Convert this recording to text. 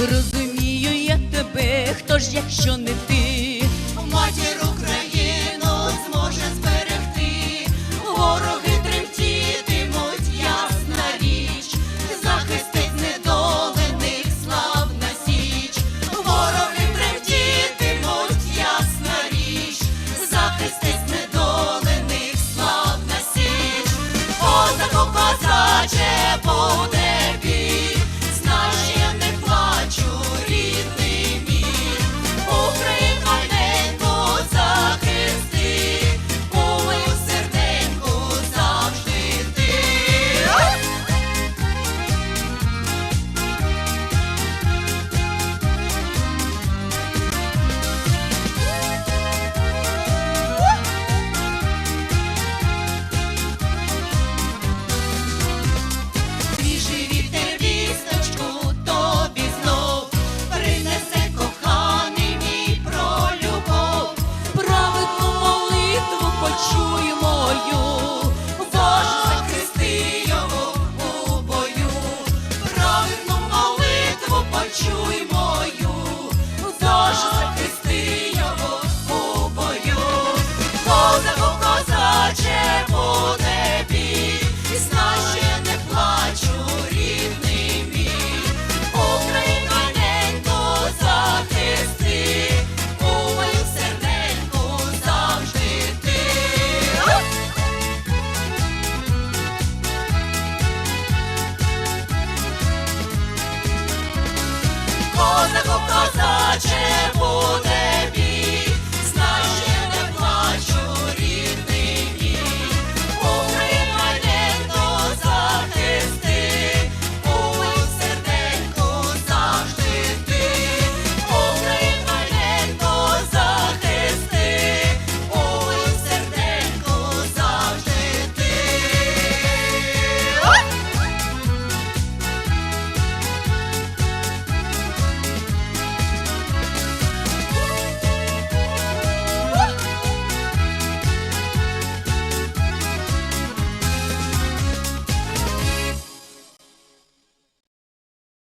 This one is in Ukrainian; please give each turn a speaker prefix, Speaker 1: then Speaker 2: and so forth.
Speaker 1: Розумію я тебе, хто ж, якщо не ти, матір Україну зможе зберегти, вороги тремтітимуть, ясна річ, захистить недолених славна січ, вороги тремтітимуть, ясна річ, захистить.